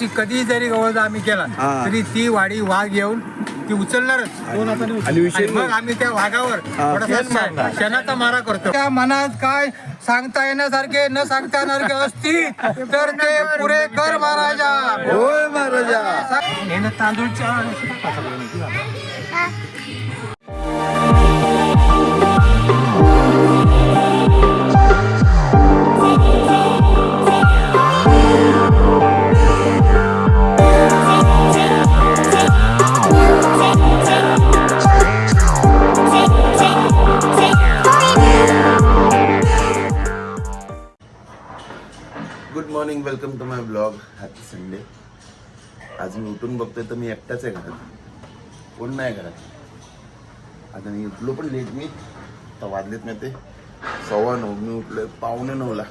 ती कधी जरी गवळ आम्ही केला हा. तरी ती वाडी वाघ येऊन ती उचलणारच. आणि विषय आणि मग आम्ही त्या वाघावर. थोडासा शा- क्षणाचा मारा करतो. त्या मनात काय सांगता येण्यासारखे न सांगता येणारे असतील तर ते पुरे कर महाराजा. होय महाराजा. ना तांदूळच्या आज मी उठून बघतोय तर मी एकटाच आहे घरात. कोण नाही घरात? आता मी उठलो पण लेट मी. तर वाजलेत नाही ते. सव्वा नऊ. मी उठलोय पावणे नऊला.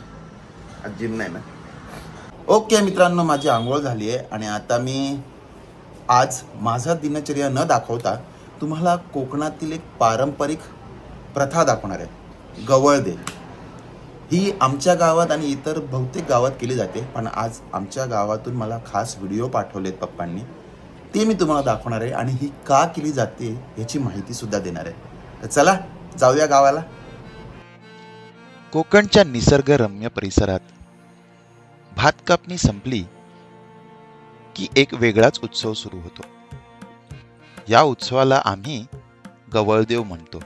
आज जिम नाही ना. ओके मित्रांनो माझी आंघोळ झाली आहे आणि आता मी आज माझा दिनचर्या न दाखवता तुम्हाला कोकणातील एक पारंपरिक प्रथा दाखवणार आहे. गवळदे. ही आमच्या गावात आणि इतर बहुतेक गावात केली जाते. पण आज आमच्या गावातून मला खास व्हिडिओ पाठवलेत पप्पांनी. ते मी तुम्हाला दाखवणार आहे आणि ही का केली जाते याची माहिती सुद्धा देणार आहे. तर चला जाऊया गावाला. कोकणच्या निसर्गरम्य परिसरात भात कापणी संपली की एक वेगळाच उत्सव सुरू होतो. या उत्सवाला आम्ही गवळदेव म्हणतो.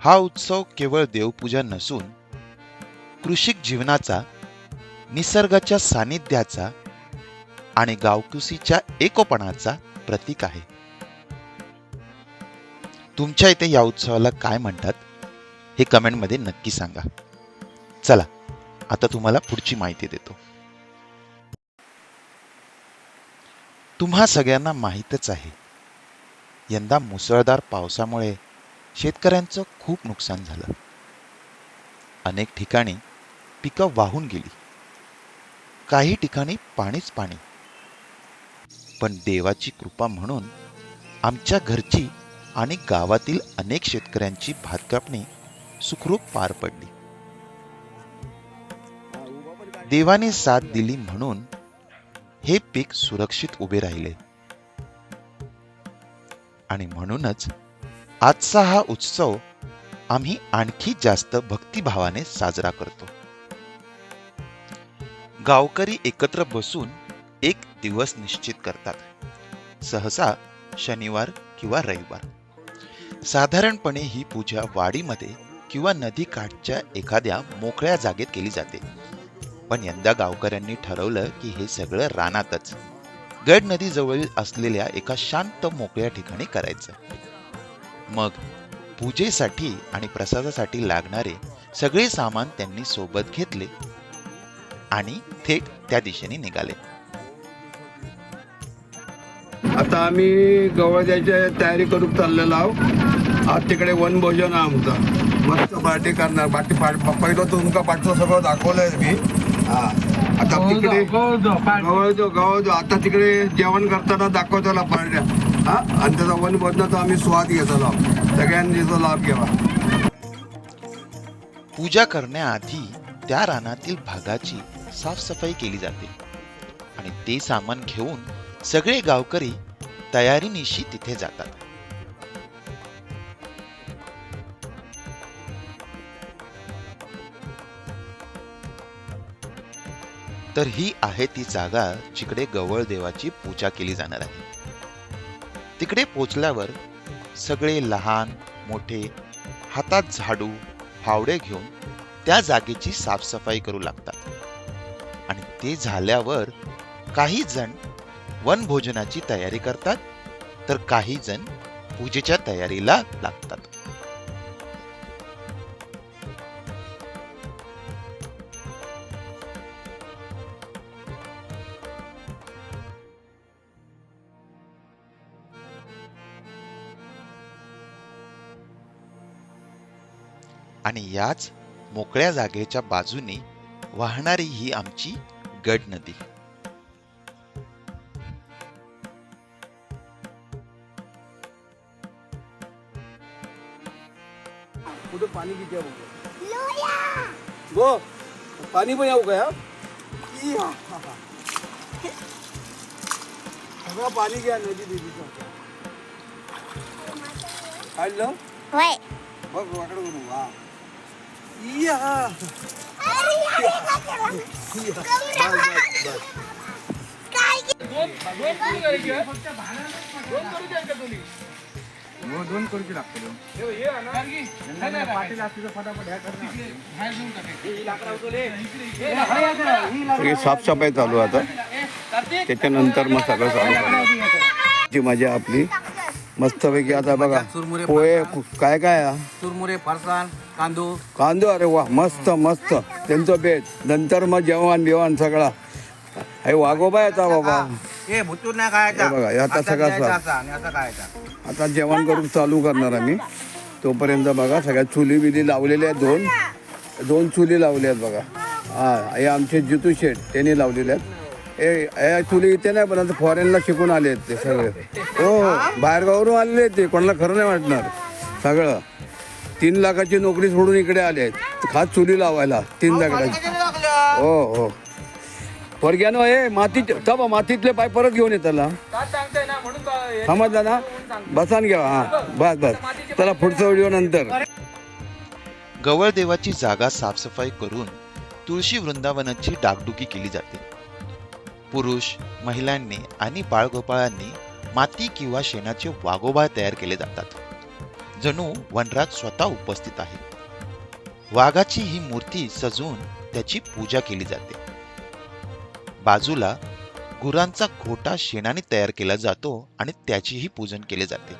हा उत्सव केवळ देवपूजा नसून कृषिक जीवनाचा निसर्गाच्या सानिध्याचा आणि गावकुसीच्या एकोपणाचा प्रतीक आहे. तुमच्या इथे या उत्सवाला काय म्हणतात हे कमेंटमध्ये नक्की सांगा. चला आता तुम्हाला पुढची माहिती देतो. तुम्हा सगळ्यांना माहीतच आहे यंदा मुसळधार पावसामुळे शेतकऱ्यांचं खूप नुकसान झालं. अनेक ठिकाणी पिकं वाहून गेली. काही ठिकाणी पाणीच पाणी. पण देवाची कृपा म्हणून आमच्या घरची आणि गावातील अनेक शेतकऱ्यांची भात कापणी सुखरूप पार पडली. देवाने साथ दिली म्हणून हे पीक सुरक्षित उभे राहिले. आणि म्हणूनच आजचा हा उत्सव आम्ही आणखी जास्त भक्तिभावाने साजरा करतो. गावकरी एकत्र बसून एक दिवस निश्चित करतात. सहसा शनिवार किंवा रविवार. साधारणपणे ही पूजा वाडीमध्ये किंवा नदी काठच्या एखाद्या मोकळ्या जागेत केली जाते. पण यंदा गावकऱ्यांनी ठरवलं की हे सगळं रानातच. गड नदी जवळील असलेल्या एका शांत मोकळ्या ठिकाणी करायचं. मग पूजेसाठी आणि प्रसादासाठी लागणारे सगळे सामान त्यांनी सोबत घेतले आणि थेट त्या दिशेने निघाले. आता आम्ही गवळ द्यायची तयारी करून चाललेलो आहोत. आज तिकडे वनभोजन आहे आमचं. मस्त पार्टी करणार. बाकी पहिलं तुमका पाठचं सगळं दाखवलंय मी. हा. आता तिकडे गवळ जो गवळ जो आता तिकडे जेवण करताना दाखवतो ना पार्ट्या. हा? आणि त्याचा वनभोजनाचा आम्ही स्वाद घेतो आहोत. सगळ्यांनी तो लाभ घ्यावा. पूजा करण्याआधी त्या रानातील भागाची साफसफाई केली जाते. आणि ते सामान घेऊन सगळे गावकरी तयारीनिशी तिथे जातात. तर ही आहे ती जागा जिकडे गवळ देवाची पूजा केली जाणार आहे. तिकडे पोचल्यावर सगळे लहान मोठे हातात झाडू फावडे घेऊन त्या जागेची साफसफाई करू लागतात. ते झाल्यावर काही जण वनभोजनाची तयारी करतात तर काही जण पूजेच्या तयारीला लागतात. आणि याच मोकळ्या जागेच्या बाजूने वाहणारी ही आमची गड नदी. कुठं पाणी किती आहे बघ? पाणी पण येऊ का सगळं पाणी घ्या नदी देवीचं काढलं होय. बघ वाकडं करू दोन करूची लागते सगळी साफसफाई चालू आहे आता. त्याच्यानंतर मग सगळं चालू जी मजा आपली मस्तपैकी आता बघा. पोहे काय काय? चुरमुरे फरसाण कांदो. कांदो अरे वा मस्त मस्त. त्यांचं बेत नंतर मग जेवण बिवण सगळा. हे वागोबा येता बाबा. हे भुतूर नाही खायचा. हे बघा, हे आता सगळा द्यायचा साफ. असा आणि असा खायचा. आता जेवण करून चालू करणार आम्ही तोपर्यंत बघा सगळ्या चुली बिली लावलेल्या आहेत दोन. दोन चुली लावल्या आहेत बघा. हा हे आमचे जितू शेठ त्यांनी लावलेले आहेत. चुली इथे नाही पण फॉरेनला शिकून आले आहेत ते सगळे. हो बाहेरगावरून आलेले आहेत ते कोणाला खरं नाही वाटणार. सगळं. तीन लाखाची नोकरी सोडून इकडे आले आहेत. खास चुली लावायला तीन लाखाची. हो हो. वर्ग्यानं हे माती तब मातीतले पाय परत घेऊन येताला समजलं ना. बसान घ्या हा. बस बस. चला पुढचा व्हिडिओ नंतर. गवळदेवाची जागा साफसफाई करून तुळशी वृंदावनाची डागडुगी केली जाते. पुरुष महिलांनी आणि बाळगोपाळांनी माती किंवा शेणाचे वाघोबा तयार केले जातात. जणू वनराज स्वतः उपस्थित आहे. वाघाची ही मूर्ती सजवून त्याची पूजा केली जाते. बाजूला गुरांचा खोटा शेणाने तयार केला जातो आणि त्याचीही पूजन केले जाते.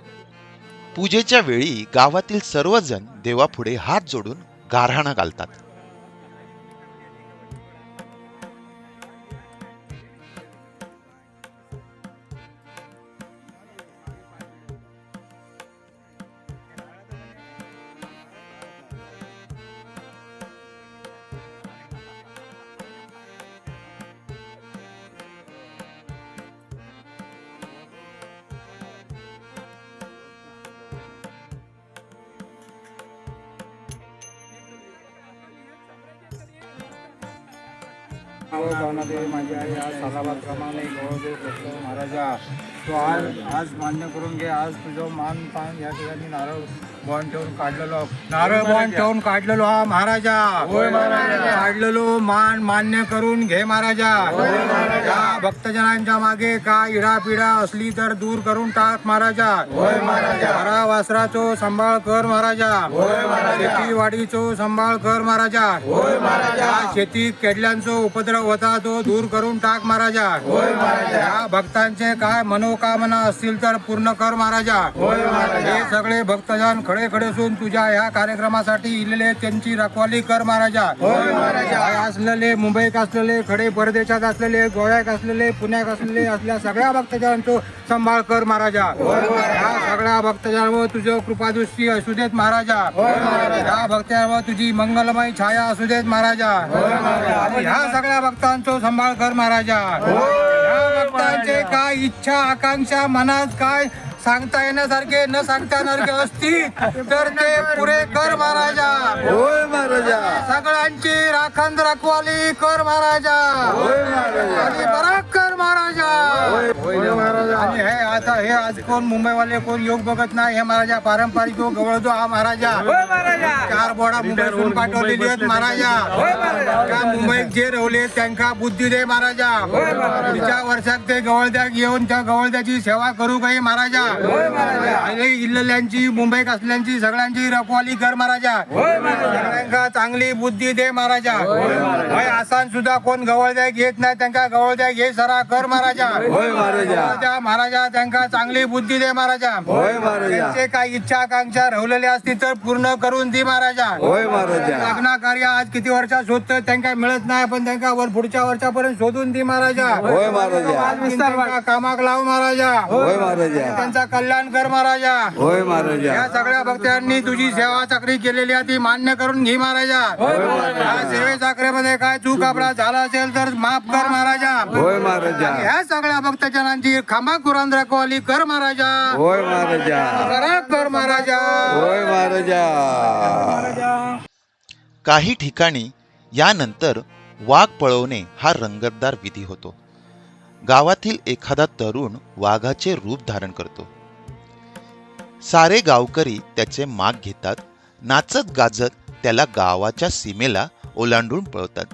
पूजेच्या वेळी गावातील सर्वजण देवापुढे हात जोडून गारहाणा घालतात. माझी आई आज सालाबाद क्रमाने गौरवदेव दत्त महाराजा. तो आज आज मान्य करून घे. आज तुझं मान पान या ठिकाणी नारळ बॉन्ड ठेवून काढलेलो. नारळ बॉन्ड ठेवून काढलेलो हा महाराजा. काढलेलो मान मान्य करून घे महाराजा. या भक्तजनांच्या मागे काय इडापिडा असली तर दूर करून टाक महाराजा. घरा वासराचो सांभाळ कर महाराजा. शेतीवाडीचो सांभाळ कर महाराजा. शेतीत केडल्यांचो उपद्रव होता तो दूर करून टाक महाराजा. या भक्तांचे काय मनोकामना असतील तर पूर्ण कर महाराजा. हे सगळे भक्तजन खडे खडे असून तुझ्या या कार्यक्रमासाठी इलेले त्यांची रखवाली कर महाराजा. असलेले मुंबईत असलेले खडे परदेशात असलेले गोव्यात असलेले पुण्यात असलेले असल्या सगळ्या भक्तजनांचो सांभाळ कर महाराजा. या सगळ्या भक्तजनांवर तुझं कृपादृष्टी असू देत महाराजा. या भक्तांवर तुझी मंगलमय छाया असू देत महाराजा. ह्या सगळ्या भक्तांचो सांभाळ कर महाराजा. या भक्तांचे काय इच्छा आकांक्षा मनात काय सांगता येण्यासारखे न सांगता येणारे असतील तर ते पुरे कर महाराजा. होय महाराजा. सगळ्यांची राखण रखवाली कर महाराजा. आणि बरा कर महाराजा. आणि हे आता हे आज कोण मुंबईवाले कोण योग बघत नाही हे महाराजा पारंपरिक जो गवळतो हा महाराजा. चार बोडा मुंबईतून पाठवलेली आहेत महाराजा. त्या मुंबईत जे रवले त्यांना बुद्धी दे महाराजा. पुढच्या वर्षात ते गवळद्या घेऊन त्या गवळद्याची सेवा करू काही महाराजा. इल्लेल्यांची मुंबईत असल्यांची सगळ्यांची रखवाली कर महाराजा. सगळ्यांका चांगली बुद्धी दे महाराजा. आसान सुद्धा कोण गवळद्या घेत नाही त्यांना गवळद्या घे सरा कर महाराजा. होय महाराजा. महाराजा महाराजा त्यांना चांगली बुद्धी दे महाराजा. होय महाराजा. त्यांचे काही इच्छा आकांक्षा रवलेले असतील तर पूर्ण करून दे महाराजा. होय महाराजा. लग्न कार्य आज किती वर्षात शोधतं त्यांना मिळत नाही पण त्यांना वर पुढच्या वर्षापर्यंत शोधून दे महाराजा. होय महाराजा. कामाक लाव महाराजा. होय महाराजा. त्यांचा कल्याण कर महाराजा. होय महाराजा. या सगळ्या भक्तांनी तुझी सेवा चाकरी केलेली आहे ती मान्य करून घे महाराजा. या सेवे चाकरीमध्ये काय चूक आपला झाला असेल तर माफ कर महाराजा. होय महाराजा. ह्या सगळ्या भक्तजनांची खांबा कुरान रखवाली कर महाराजा. होय महाराजा. करा कर महाराजा. होय महाराजा. काही ठिकाणी यानंतर वाघ पळवणे हा रंगतदार विधी होतो. गावातील एखादा तरुण वाघाचे रूप धारण करतो. सारे गावकरी त्याचे माग घेतात नाचत गाजत त्याला गावाच्या सीमेला ओलांडून पळतात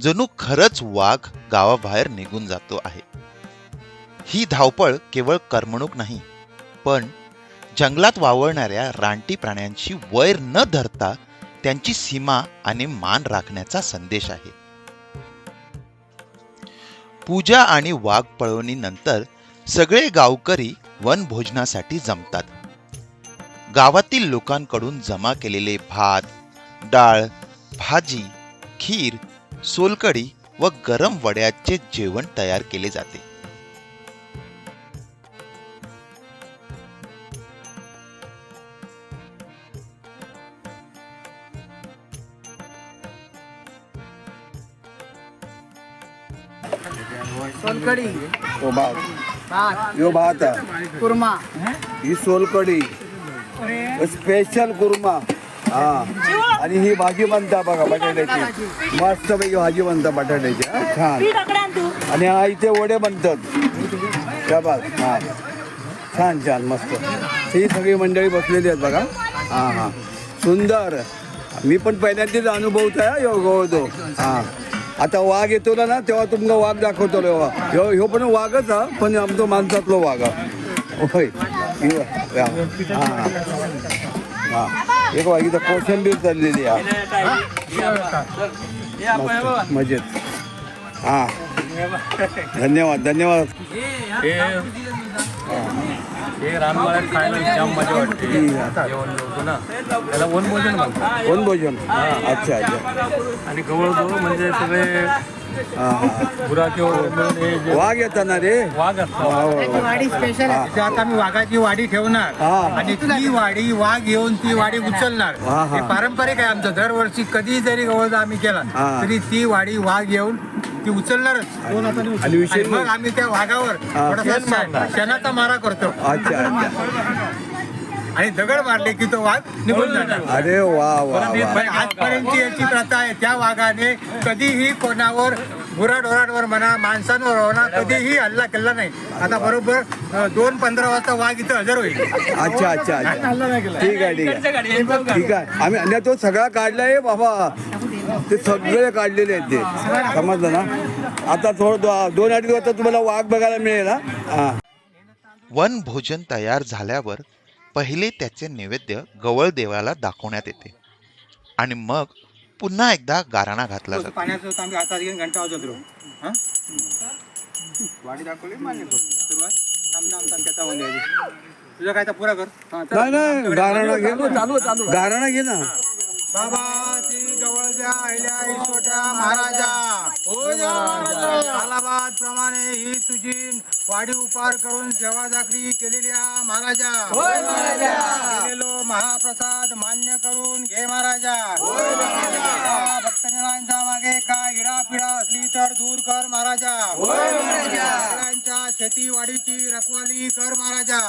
जणू खरंच वाघ गावाबाहेर निघून जातो आहे. ही धावपळ केवळ करमणूक नाही पण जंगलात वावरणाऱ्या रानटी प्राण्यांची वैर न धरता त्यांची सीमा आणि मान राखण्याचा संदेश आहे. पूजा आणि वाघ पळवणीनंतर सगळे गावकरी वनभोजनासाठी जमतात. गावातील लोकांकडून जमा केलेले भात डाळ भाजी खीर सोलकडी व गरम वड्याचे जेवण तयार केले जाते. सोलकडी तो भात. भात. यो भात आहे. कुर्मा. ही सोलकडी स्पेशल कुर्मा. हा. आणि ही भाजी बनता बघा बटाट्याची. मस्त पैकी भाजी बनता बटाट्याची. हा, छान. आणि हा इथे वडे बनतात. त्या बात हा. छान छान मस्त. ही सगळी मंडळी बसलेली आहेत बघा. हा हा. सुंदर. मी पण पहिल्यांदाच अनुभवत आहे यो गवतो हा. आता वाघ येतो ना तेव्हा तुमका वाघ दाखवतो ह्यो ह्यो ह्यो पण वाघच हा पण आमचो माणसातलो वाघ. ह्यो, हा. हा. एक वाघ इथं कोशिंबीर चाललेली आहे. मजेत. हा. धन्यवाद धन्यवाद. हे खायला जाम मजा वाटते. ठीक आहे. जेवण जेवतो ना. त्याला वनभोजन म्हणतात. वनभोजन अच्छा अच्छा. आणि गवळ म्हणजे सगळे हा हा हे वाघ येतात ना रे वाघ. वाडी स्पेशल हा. मी वाघाची वाडी ठेवणार हा. आणि ती वाडी वाघ येऊन ती वाडी उचलणार हा, हा. हे पारंपरिक आहे आमचं दरवर्षी कधी जरी गवळ आम्ही केला हा. तरी ती वाडी वाघ येऊन ती उचलणारच. आणि विशेष मग आम्ही त्या वाघावर हा. थोडासा शा- शेणाचा मारा करतो अच्छा अच्छा आणि दगड मारले की तो वाघ निघून जाणार. अरे वा वा वा. पण आजपर्यंतची याची प्रथा आहे. त्या वाघाने कधीही कोणावर गुराढोरांवर म्हणा माणसांवर म्हणा कधीही हल्ला केला नाही. आता बरोबर अं, दोन पंधरा वाजता वाघ इथं हजर होईल. अच्छा अच्छा अच्छा. ठीक आहे ठीक आहे. ठीक आहे. आम्ही आणि तो सगळा काढलाय बाबा. ते सगळे काढलेले आहेत ते. समजलं ना? आता थोडं दो- दोन अडीच वाजता तुम्हाला वाघ बघायला मिळेल हा. हा. वन भोजन तयार झाल्यावर पहिले त्याचे नैवेद्य गवळ देवाला दाखवण्यात येते. आणि मग पुन्हा एकदा गाराणा घातला जातो. पाण्याचं आम्ही हातात घेऊन घंटा वाजत राहू. हा? वाडी दाखवली मान्य करून. सुरुवात? आमना आमचा त्याचा वन द्यायची. तुझं काय तर पुरा कर? हा, चल. नाही नाही गारणा घे ना. गारणा घे ना. बाबा श्री गवळद्या अहिल्या ईश्वट्या महाराजा. अलाहाबाद प्रमाणे ही तुझी वाढी उपार करून सेवा जाकरी केलेल्या महाराजा. केलेलो महाप्रसाद मान्य करून घे महाराजा. भक्तजनांच्या मागे काय इडापिडा असली तर दूर कर महाराजा. सगळ्यांच्या शेतीवाडीची रखवाली कर महाराजा.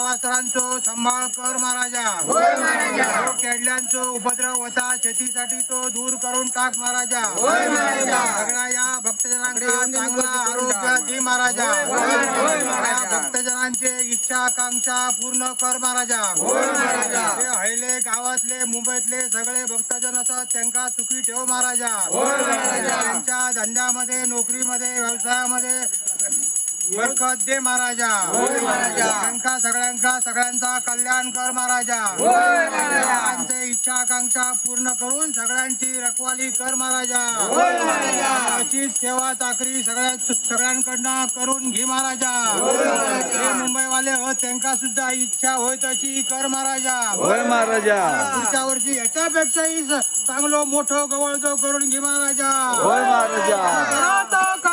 वासरांचो सांभाळ कर महाराजा. केडल्यांचो उपद्रव होता शेतीसाठी तो दूर करून टाक महाराजा. सगळ्या या भक्तजनांना चांगला आरोग्य दे महाराजा. या भक्तजनांचे इच्छा आकांक्षा पूर्ण कर महाराजा. हयले गावातले मुंबईतले सगळे भक्तजन असतात त्यांका सुखी ठेव महाराजा. त्यांच्या धंद्यामध्ये नोकरीमध्ये व्यवसायामध्ये बरकत दे महाराजा. त्यांका सगळ्यांका सगळ्यांचा कल्याण कर महाराजा. सगळ्यांचे इच्छा आकांक्षा पूर्ण करून सगळ्यांची रखवाली कर महाराजा. अशीच सेवा चाकरी सगळ्या सगळ्यांकडनं करून घे महाराजा. हे मुंबईवाले हो त्यांका सुद्धा इच्छा होय तशी कर महाराजा. महाराजा. पुढच्या वर्षी याच्यापेक्षाही चांगलं मोठं गवळतो करून घे महाराजा. महाराजा.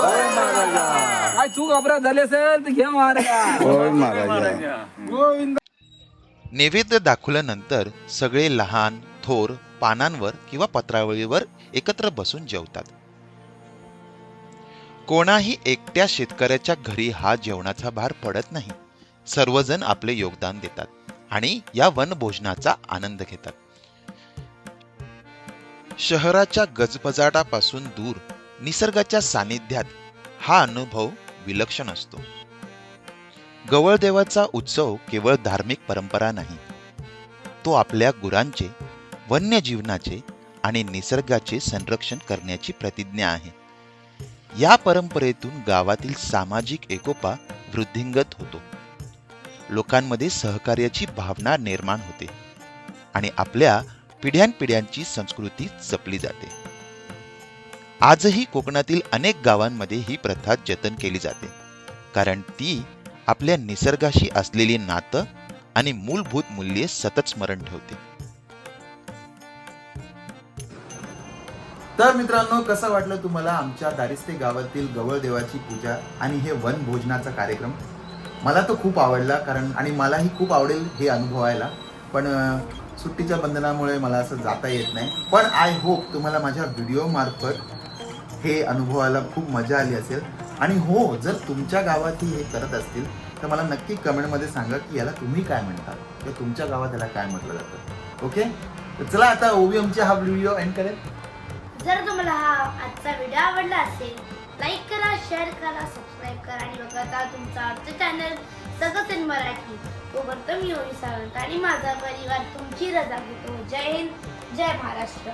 काय चूक अपराध झाले असेल तर घे महाराजा. होय महाराजा. गोविंद. नैवेद्य दाखवल्यानंतर सगळे लहान थोर पानांवर किंवा पत्रावळीवर एकत्र बसून जेवतात. कोणाही एकट्या शेतकऱ्याच्या घरी हा जेवणाचा भार पडत नाही. सर्वजण आपले योगदान देतात आणि या वनभोजनाचा आनंद घेतात. शहराच्या गजबजाटापासून दूर निसर्गाच्या सानिध्यात हा अनुभव विलक्षण असतो. गवळदेवाचा उत्सव केवळ धार्मिक परंपरा नाही तो आपल्या गुरांचे वन्यजीवनाचे आणि निसर्गाचे संरक्षण करण्याची प्रतिज्ञा आहे. या परंपरेतून गावातील सामाजिक एकोपा वृद्धिंगत होतो. लोकांमध्ये सहकार्याची भावना निर्माण होते आणि आपल्या पिढ्यानपिढ्यांची संस्कृती जपली जाते. आजही कोकणातील अनेक गावांमध्ये ही प्रथा जतन केली जाते. कारण ती आपल्या निसर्गाशी असलेली नातं आणि मूलभूत मूल्ये सतत स्मरण ठेवते. तर मित्रांनो कसं वाटलं तुम्हाला आमच्या दारिस्ते गावातील गवळ देवाची पूजा आणि हे वन भोजनाचा कार्यक्रम? मला तो खूप आवडला कारण आणि मलाही खूप आवडेल हे अनुभवायला. पण सुट्टीच्या बंधनामुळे मला असं जाता येत नाही. पण आय होप तुम्हाला माझ्या व्हिडिओ मार्फत हे अनुभवायला खूप मजा आली असेल. आणि हो जर तुमच्या गावातही हे करत असतील तर मला नक्की कमेंटमध्ये सांगा की याला तुम्ही काय म्हणता? किंवा तुमच्या गावात याला काय म्हटलं जातं? ओके? तर चला आता ओवीएमचा हा व्हिडिओ एंड करेल जर तुम्हाला हा आजचा व्हिडिओ आवडला असेल लाईक करा शेअर करा सबस्क्राईब करा आणि बघा तुमचा आमचं चॅनल सगळं इन मराठी तोपर्यंत मी ओरी सावंत आणि माझा परिवार तुमची रजा घेतो. जय हिंद जय महाराष्ट्र.